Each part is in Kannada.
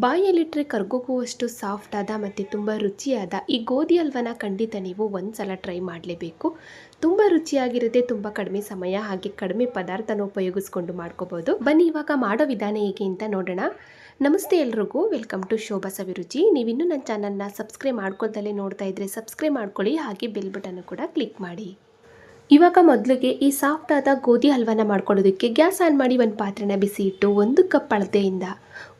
ಬಾಯಲ್ಲಿಟ್ಟರೆ ಕರ್ಗೋಗುವಷ್ಟು ಸಾಫ್ಟ್ ಆದ ಮತ್ತು ತುಂಬ ರುಚಿಯಾದ ಈ ಗೋಧಿ ಹಲ್ವನ ಖಂಡಿತ ನೀವು ಒಂದು ಸಲ ಟ್ರೈ ಮಾಡಲೇಬೇಕು. ತುಂಬ ರುಚಿಯಾಗಿರುತ್ತೆ, ತುಂಬ ಕಡಿಮೆ ಸಮಯ ಹಾಗೆ ಕಡಿಮೆ ಪದಾರ್ಥನ ಉಪಯೋಗಿಸ್ಕೊಂಡು ಮಾಡ್ಕೋಬೋದು. ಬನ್ನಿ ಇವಾಗ ಮಾಡೋ ವಿಧಾನ ಹೇಗೆ ಅಂತ ನೋಡೋಣ. ನಮಸ್ತೆ ಎಲ್ರಿಗೂ, ವೆಲ್ಕಮ್ ಟು ಶೋಭಾ ಸವಿರುಚಿ. ನೀವಿನ್ನೂ ನನ್ನ ಚಾನಲ್ನ ಸಬ್ಸ್ಕ್ರೈಬ್ ಮಾಡ್ಕೊಳ್ದಲ್ಲೇ ನೋಡ್ತಾ ಇದ್ರೆ ಸಬ್ಸ್ಕ್ರೈಬ್ ಮಾಡ್ಕೊಳ್ಳಿ ಹಾಗೆ ಬೆಲ್ ಬಟನ್ ಕೂಡ ಕ್ಲಿಕ್ ಮಾಡಿ. ಇವಾಗ ಮೊದಲಿಗೆ ಈ ಸಾಫ್ಟ್ ಆದ ಗೋಧಿ ಹಲ್ವಾನ ಮಾಡ್ಕೊಳ್ಳೋದಕ್ಕೆ ಗ್ಯಾಸ್ ಆನ್ ಮಾಡಿ ಒಂದು ಪಾತ್ರೆನ ಬಿಸಿ ಇಟ್ಟು ಒಂದು ಕಪ್ ಅಳತೆಯಿಂದ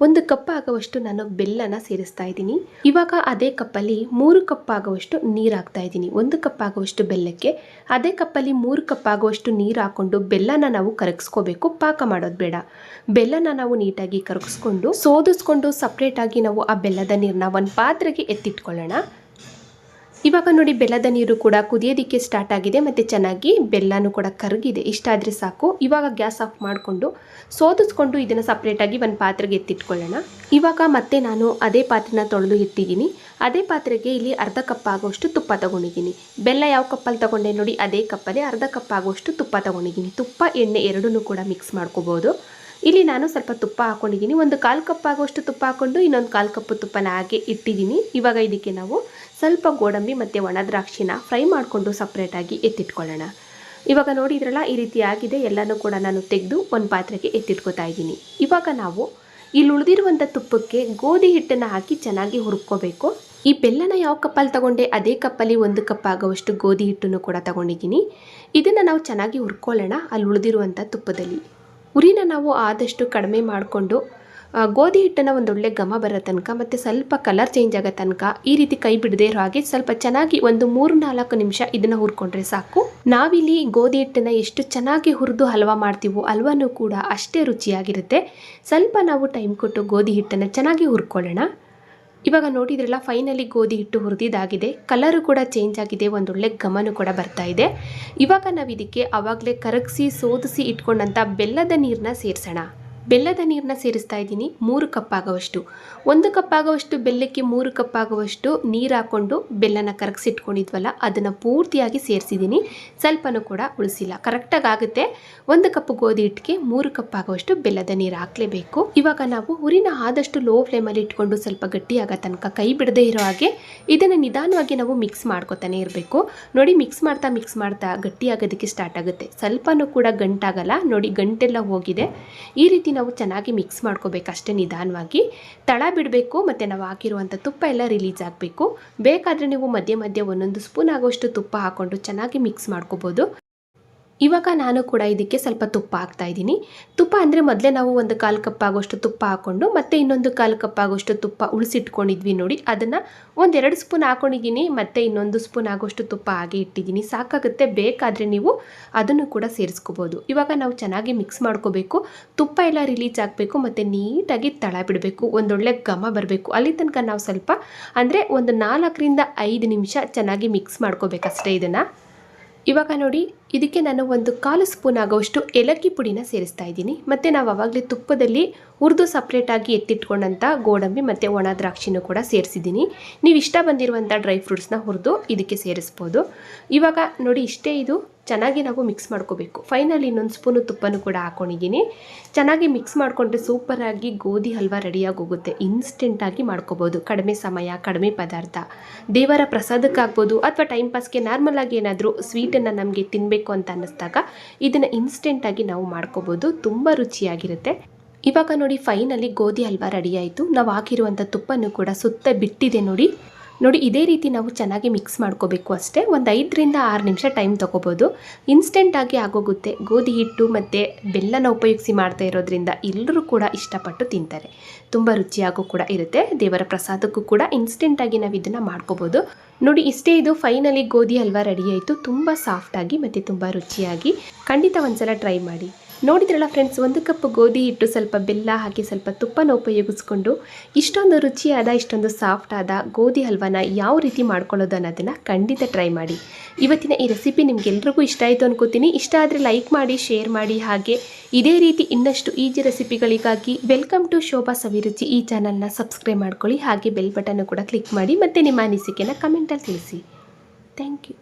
ಒಂದು ಕಪ್ ಆಗುವಷ್ಟು ನಾನು ಬೆಲ್ಲನ ಸೇರಿಸ್ತಾ ಇದ್ದೀನಿ. ಇವಾಗ ಅದೇ ಕಪ್ಪಲ್ಲಿ ಮೂರು ಕಪ್ ಆಗುವಷ್ಟು ನೀರು ಹಾಕ್ತಾ ಇದ್ದೀನಿ. ಒಂದು ಕಪ್ ಆಗುವಷ್ಟು ಬೆಲ್ಲಕ್ಕೆ, ಅದೇ ಕಪ್ಪಲ್ಲಿ ಮೂರು ಕಪ್ ಆಗುವಷ್ಟು ನೀರು ಹಾಕೊಂಡು ಬೆಲ್ಲನ ನಾವು ಕರಗಿಸ್ಕೋಬೇಕು. ಪಾಕ ಮಾಡೋದು ಬೇಡ. ಬೆಲ್ಲನ ನಾವು ನೀಟಾಗಿ ಕರಗಿಸ್ಕೊಂಡು, ಸೋದಿಸ್ಕೊಂಡು ಸಪ್ರೇಟಾಗಿ ನಾವು ಆ ಬೆಲ್ಲದ ನೀರನ್ನ ಒಂದು ಪಾತ್ರೆಗೆ ಎತ್ತಿಟ್ಕೊಳ್ಳೋಣ. ಇವಾಗ ನೋಡಿ ಬೆಲ್ಲದ ನೀರು ಕೂಡ ಕುದಿಯೋದಕ್ಕೆ ಸ್ಟಾರ್ಟ್ ಆಗಿದೆ ಮತ್ತು ಚೆನ್ನಾಗಿ ಬೆಲ್ಲನೂ ಕೂಡ ಕರಗಿದೆ. ಇಷ್ಟಾದರೆ ಸಾಕು. ಇವಾಗ ಗ್ಯಾಸ್ ಆಫ್ ಮಾಡಿಕೊಂಡು ಸೋದಿಸ್ಕೊಂಡು ಇದನ್ನು ಸಪ್ರೇಟಾಗಿ ಒಂದು ಪಾತ್ರೆಗೆ ಎತ್ತಿಟ್ಕೊಳ್ಳೋಣ. ಇವಾಗ ಮತ್ತೆ ನಾನು ಅದೇ ಪಾತ್ರೆನ ತೊಳೆದು ಇಟ್ಟಿದ್ದೀನಿ ಅದೇ ಪಾತ್ರೆಗೆ ಇಲ್ಲಿ ಅರ್ಧ ಕಪ್ ಆಗೋಷ್ಟು ತುಪ್ಪ ತೊಗೊಂಡಿದ್ದೀನಿ. ಬೆಲ್ಲ ಯಾವ ಕಪ್ಪಲ್ಲಿ ತಗೊಂಡೆ ನೋಡಿ ಅದೇ ಕಪ್ಪಲ್ಲಿ ಅರ್ಧ ಕಪ್ ಆಗೋಷ್ಟು ತುಪ್ಪ ತೊಗೊಂಡಿದ್ದೀನಿ. ತುಪ್ಪ, ಎಣ್ಣೆ ಎರಡನ್ನೂ ಕೂಡ ಮಿಕ್ಸ್ ಮಾಡ್ಕೋಬೋದು. ಇಲ್ಲಿ ನಾನು ಸ್ವಲ್ಪ ತುಪ್ಪ ಹಾಕೊಂಡಿದ್ದೀನಿ. ಒಂದು ಕಾಲು ಕಪ್ ಆಗುವಷ್ಟು ತುಪ್ಪ ಹಾಕೊಂಡು ಇನ್ನೊಂದು ಕಾಲು ಕಪ್ಪು ತುಪ್ಪನ ಹಾಗೆ ಇಟ್ಟಿದ್ದೀನಿ. ಇವಾಗ ಇದಕ್ಕೆ ನಾವು ಸ್ವಲ್ಪ ಗೋಡಂಬಿ ಮತ್ತು ಒಣ ದ್ರಾಕ್ಷಿನ ಫ್ರೈ ಮಾಡಿಕೊಂಡು ಸಪ್ರೇಟಾಗಿ ಎತ್ತಿಟ್ಕೊಳ್ಳೋಣ. ಇವಾಗ ನೋಡಿದ್ರಲ್ಲ, ಈ ರೀತಿ ಆಗಿದೆ. ಎಲ್ಲನೂ ಕೂಡ ನಾನು ತೆಗೆದು ಒಂದು ಪಾತ್ರೆಗೆ ಎತ್ತಿಟ್ಕೋತಾ ಇದ್ದೀನಿ. ಇವಾಗ ನಾವು ಇಲ್ಲಿ ಉಳಿದಿರುವಂಥ ತುಪ್ಪಕ್ಕೆ ಗೋಧಿ ಹಿಟ್ಟನ್ನು ಹಾಕಿ ಚೆನ್ನಾಗಿ ಹುರ್ಕೋಬೇಕು. ಈ ಬೆಲ್ಲನ ಯಾವ ಕಪ್ಪಲ್ಲಿ ತಗೊಂಡೆ, ಅದೇ ಕಪ್ಪಲ್ಲಿ ಒಂದು ಕಪ್ ಆಗುವಷ್ಟು ಗೋಧಿ ಹಿಟ್ಟನ್ನು ಕೂಡ ತಗೊಂಡಿದ್ದೀನಿ. ಇದನ್ನು ನಾವು ಚೆನ್ನಾಗಿ ಹುರ್ಕೊಳ್ಳೋಣ ಅಲ್ಲಿ ಉಳಿದಿರುವಂಥ ತುಪ್ಪದಲ್ಲಿ. ಉರಿನ ನಾವು ಆದಷ್ಟು ಕಡಿಮೆ ಮಾಡಿಕೊಂಡು ಗೋಧಿ ಹಿಟ್ಟನ್ನು ಒಂದೊಳ್ಳೆ ಘಮ ಬರೋ ತನಕ ಮತ್ತು ಸ್ವಲ್ಪ ಕಲರ್ ಚೇಂಜ್ ಆಗೋ ತನಕ ಈ ರೀತಿ ಕೈ ಬಿಡದೇ ಇರೋ ಹಾಗೆ ಸ್ವಲ್ಪ ಚೆನ್ನಾಗಿ ಒಂದು ಮೂರು ನಾಲ್ಕು ನಿಮಿಷ ಇದನ್ನು ಹುರ್ಕೊಂಡ್ರೆ ಸಾಕು. ನಾವಿಲ್ಲಿ ಗೋಧಿ ಹಿಟ್ಟನ್ನು ಎಷ್ಟು ಚೆನ್ನಾಗಿ ಹುರಿದು ಹಲ್ವಾ ಮಾಡ್ತೀವೋ ಹಲ್ವಾನೂ ಕೂಡ ಅಷ್ಟೇ ರುಚಿಯಾಗಿರುತ್ತೆ. ಸ್ವಲ್ಪ ನಾವು ಟೈಮ್ ಕೊಟ್ಟು ಗೋಧಿ ಹಿಟ್ಟನ್ನು ಚೆನ್ನಾಗಿ ಹುರ್ಕೊಳ್ಳೋಣ. ಇವಾಗ ನೋಡಿದ್ರಲ್ಲ ಫೈನಲಿ ಗೋಧಿ ಹಿಟ್ಟು ಹುರಿದಿದ್ದಾಗಿದೆ. ಕಲರು ಕೂಡ ಚೇಂಜ್ ಆಗಿದೆ, ಒಂದೊಳ್ಳೆ ಗಮನ ಕೂಡ ಬರ್ತಾ ಇದೆ. ಇವಾಗ ನಾವು ಇದಕ್ಕೆ ಆವಾಗಲೇ ಕರಗಿಸಿ, ಸೋದಿಸಿ ಇಟ್ಕೊಂಡಂಥ ಬೆಲ್ಲದ ನೀರನ್ನ ಸೇರಿಸೋಣ. ಬೆಲ್ಲದ ನೀರನ್ನ ಸೇರಿಸ್ತಾ ಇದ್ದೀನಿ, ಮೂರು ಕಪ್ ಆಗುವಷ್ಟು ಒಂದು ಕಪ್ ಆಗುವಷ್ಟು ಬೆಲ್ಲಕ್ಕೆ ಮೂರು ಕಪ್ ಆಗುವಷ್ಟು ನೀರು ಹಾಕ್ಕೊಂಡು ಬೆಲ್ಲನ ಕರಗಿಸಿಟ್ಕೊಂಡಿದ್ವಲ್ಲ, ಅದನ್ನು ಪೂರ್ತಿಯಾಗಿ ಸೇರಿಸಿದ್ದೀನಿ. ಸ್ವಲ್ಪನೂ ಕೂಡ ಉಳಿಸಿಲ್ಲ. ಕರೆಕ್ಟಾಗಿ ಆಗುತ್ತೆ. ಒಂದು ಕಪ್ ಗೋಧಿ ಹಿಟ್ಟಿಗೆ ಮೂರು ಕಪ್ ಆಗುವಷ್ಟು ಬೆಲ್ಲದ ನೀರು ಹಾಕಲೇಬೇಕು. ಇವಾಗ ನಾವು ಹುರಿನ ಆದಷ್ಟು ಲೋ ಫ್ಲೇಮಲ್ಲಿ ಇಟ್ಕೊಂಡು ಸ್ವಲ್ಪ ಗಟ್ಟಿಯಾಗೋ ತನಕ ಕೈ ಬಿಡದೇ ಇರೋ ಹಾಗೆ ಇದನ್ನು ನಿಧಾನವಾಗಿ ನಾವು ಮಿಕ್ಸ್ ಮಾಡ್ಕೊತಾನೆ ಇರಬೇಕು. ನೋಡಿ ಮಿಕ್ಸ್ ಮಾಡ್ತಾ ಮಿಕ್ಸ್ ಮಾಡ್ತಾ ಗಟ್ಟಿಯಾಗೋದಕ್ಕೆ ಸ್ಟಾರ್ಟ್ ಆಗುತ್ತೆ. ಸ್ವಲ್ಪನೂ ಕೂಡ ಗಂಟಾಗಲ್ಲ. ನೋಡಿ, ಗಂಟೆಲ್ಲ ಹೋಗಿದೆ. ಈ ರೀತಿ ನಾವು ಚೆನ್ನಾಗಿ ಮಿಕ್ಸ್ ಮಾಡ್ಕೋಬೇಕು ಅಷ್ಟೇ ನಿಧಾನವಾಗಿ. ತಳ ಬಿಡಬೇಕು ಮತ್ತು ನಾವು ಹಾಕಿರುವಂಥ ತುಪ್ಪ ಎಲ್ಲ ರಿಲೀಸ್ ಆಗಬೇಕು. ಬೇಕಾದರೆ ನೀವು ಮಧ್ಯೆ ಮಧ್ಯೆ ಒಂದೊಂದು ಸ್ಪೂನ್ ಆಗೋಷ್ಟು ತುಪ್ಪ ಹಾಕ್ಕೊಂಡು ಚೆನ್ನಾಗಿ ಮಿಕ್ಸ್ ಮಾಡ್ಕೋಬೋದು. ಇವಾಗ ನಾನು ಕೂಡ ಇದಕ್ಕೆ ಸ್ವಲ್ಪ ತುಪ್ಪ ಹಾಕ್ತಾ ಇದ್ದೀನಿ. ತುಪ್ಪ ಅಂದರೆ ಮೊದಲೇ ನಾವು ಒಂದು ಕಾಲು ಕಪ್ ಆಗೋಷ್ಟು ತುಪ್ಪ ಹಾಕ್ಕೊಂಡು ಮತ್ತೆ ಇನ್ನೊಂದು ಕಾಲು ಕಪ್ ಆಗೋಷ್ಟು ತುಪ್ಪ ಉಳಿಸಿಟ್ಕೊಂಡಿದ್ವಿ ನೋಡಿ. ಅದನ್ನು ಒಂದೆರಡು ಸ್ಪೂನ್ ಹಾಕ್ಕೊಂಡಿದ್ದೀನಿ ಮತ್ತು ಇನ್ನೊಂದು ಸ್ಪೂನ್ ಆಗೋಷ್ಟು ತುಪ್ಪ ಹಾಗೆ ಇಟ್ಟಿದ್ದೀನಿ. ಸಾಕಾಗುತ್ತೆ, ಬೇಕಾದರೆ ನೀವು ಅದನ್ನು ಕೂಡ ಸೇರಿಸ್ಕೋಬೋದು. ಇವಾಗ ನಾವು ಚೆನ್ನಾಗಿ ಮಿಕ್ಸ್ ಮಾಡ್ಕೋಬೇಕು. ತುಪ್ಪ ಎಲ್ಲ ರಿಲೀಸ್ ಆಗಬೇಕು, ಮತ್ತು ನೀಟಾಗಿ ತಳ ಬಿಡಬೇಕು ಒಂದೊಳ್ಳೆ ಘಮ ಬರಬೇಕು. ಅಲ್ಲಿ ತನಕ ನಾವು ಸ್ವಲ್ಪ ಅಂದರೆ ಒಂದು ನಾಲ್ಕರಿಂದ ಐದು ನಿಮಿಷ ಚೆನ್ನಾಗಿ ಮಿಕ್ಸ್ ಮಾಡ್ಕೋಬೇಕಷ್ಟೇ ಇದನ್ನು. ಇವಾಗ ನೋಡಿ, ಇದಕ್ಕೆ ನಾನು ಒಂದು ಕಾಲು ಸ್ಪೂನ್ ಆಗೋಷ್ಟು ಏಲಕ್ಕಿ ಪುಡಿನ ಸೇರಿಸ್ತಾ ಇದ್ದೀನಿ. ಮತ್ತು ನಾವು ಆವಾಗಲೇ ತುಪ್ಪದಲ್ಲಿ ಹುರಿದು ಸಪ್ರೇಟಾಗಿ ಎತ್ತಿಟ್ಕೊಂಡಂಥ ಗೋಡಂಬಿ ಮತ್ತು ಒಣ ದ್ರಾಕ್ಷಿನೂ ಕೂಡ ಸೇರಿಸಿದ್ದೀನಿ. ನೀವು ಇಷ್ಟ ಬಂದಿರುವಂಥ ಡ್ರೈ ಫ್ರೂಟ್ಸ್ನ ಹುರಿದು ಇದಕ್ಕೆ ಸೇರಿಸ್ಬೋದು. ಇವಾಗ ನೋಡಿ, ಇಷ್ಟೇ ಇದು. ಚೆನ್ನಾಗಿ ನಾವು ಮಿಕ್ಸ್ ಮಾಡ್ಕೋಬೇಕು. ಫೈನಲ್ ಇನ್ನೊಂದು ಸ್ಪೂನು ತುಪ್ಪನೂ ಕೂಡ ಹಾಕೊಂಡಿದ್ದೀನಿ. ಚೆನ್ನಾಗಿ ಮಿಕ್ಸ್ ಮಾಡಿಕೊಂಡ್ರೆ ಸೂಪರಾಗಿ ಗೋಧಿ ಹಲ್ವಾ ರೆಡಿಯಾಗಿ ಹೋಗುತ್ತೆ ಇನ್ಸ್ಟೆಂಟಾಗಿ ಮಾಡ್ಕೋಬೋದು. ಕಡಿಮೆ ಸಮಯ, ಕಡಿಮೆ ಪದಾರ್ಥ. ದೇವರ ಪ್ರಸಾದಕ್ಕಾಗ್ಬೋದು ಅಥವಾ ಟೈಮ್ ಪಾಸ್ಗೆ ನಾರ್ಮಲಾಗಿ ಏನಾದರೂ ಸ್ವೀಟನ್ನು ನಮಗೆ ತಿನ್ನಬೇಕು ಅಂತ ಅನ್ನಿಸ್ದಾಗ ಇದನ್ನು ಇನ್ಸ್ಟೆಂಟಾಗಿ ನಾವು ಮಾಡ್ಕೋಬೋದು. ತುಂಬ ರುಚಿಯಾಗಿರುತ್ತೆ. ಇವಾಗ ನೋಡಿ ಫೈನಲಿ ಗೋಧಿ ಹಲ್ವಾ ರೆಡಿ ಆಯಿತು. ನಾವು ಹಾಕಿರುವಂಥ ತುಪ್ಪನೂ ಕೂಡ ಸುತ್ತ ಬಿಟ್ಟಿದೆ ನೋಡಿ. ನೋಡಿ, ಇದೇ ರೀತಿ ನಾವು ಚೆನ್ನಾಗಿ ಮಿಕ್ಸ್ ಮಾಡ್ಕೋಬೇಕು ಅಷ್ಟೇ. ಒಂದು ಐದರಿಂದ ಆರು ನಿಮಿಷ ಟೈಮ್ ತೊಗೋಬೋದು. ಇನ್ಸ್ಟೆಂಟಾಗಿ ಆಗೋಗುತ್ತೆ. ಗೋಧಿ ಹಿಟ್ಟು ಮತ್ತು ಬೆಲ್ಲನ ಉಪಯೋಗಿಸಿ ಮಾಡ್ತಾ ಇರೋದ್ರಿಂದ ಎಲ್ಲರೂ ಕೂಡ ಇಷ್ಟಪಟ್ಟು ತಿಂತಾರೆ. ತುಂಬ ರುಚಿಯಾಗೂ ಕೂಡ ಇರುತ್ತೆ. ದೇವರ ಪ್ರಸಾದಕ್ಕೂ ಕೂಡ ಇನ್ಸ್ಟೆಂಟಾಗಿ ನಾವು ಇದನ್ನು ಮಾಡ್ಕೋಬೋದು. ನೋಡಿ, ಇಷ್ಟೇ ಇದು ಫೈನಲಿ ಗೋಧಿ ಹಲ್ವಾ ರೆಡಿ ಆಯಿತು. ತುಂಬ ಸಾಫ್ಟಾಗಿ ಮತ್ತು ತುಂಬ ರುಚಿಯಾಗಿ. ಖಂಡಿತ ಒಂದ್ಸಲ ಟ್ರೈ ಮಾಡಿ. ನೋಡಿದ್ರಲ್ಲ ಫ್ರೆಂಡ್ಸ್ ಒಂದು ಕಪ್ ಗೋಧಿ ಹಿಟ್ಟು ಸ್ವಲ್ಪ ಬೆಲ್ಲ ಹಾಕಿ ಸ್ವಲ್ಪ ತುಪ್ಪನ ಉಪಯೋಗಿಸ್ಕೊಂಡು ಇಷ್ಟೊಂದು ರುಚಿಯಾದ, ಇಷ್ಟೊಂದು ಸಾಫ್ಟ್ ಆದ ಗೋಧಿ ಹಲ್ವಾನ ಯಾವ ರೀತಿ ಮಾಡ್ಕೊಳ್ಳೋದು ಅನ್ನೋದನ್ನು ಖಂಡಿತ ಟ್ರೈ ಮಾಡಿ. ಇವತ್ತಿನ ಈ ರೆಸಿಪಿ ನಿಮಗೆಲ್ರಿಗೂ ಇಷ್ಟ ಆಯಿತು ಅನ್ಕೋತೀನಿ. ಇಷ್ಟ ಆದರೆ ಲೈಕ್ ಮಾಡಿ ಶೇರ್ ಮಾಡಿ. ಹಾಗೆ ಇದೇ ರೀತಿ ಇನ್ನಷ್ಟು ಈಜಿ ರೆಸಿಪಿಗಳಿಗಾಗಿ ವೆಲ್ಕಮ್ ಟು ಶೋಭಾ ಸವಿರುಚಿ ಈ ಚಾನಲ್ನ ಸಬ್ಸ್ಕ್ರೈಬ್ ಮಾಡ್ಕೊಳ್ಳಿ. ಹಾಗೆ ಬೆಲ್ ಬಟನ್ನು ಕೂಡ ಕ್ಲಿಕ್ ಮಾಡಿ ಮತ್ತು ನಿಮ್ಮ ಅನಿಸಿಕೆನ ಕಮೆಂಟಲ್ಲಿ ತಿಳಿಸಿ. Thank you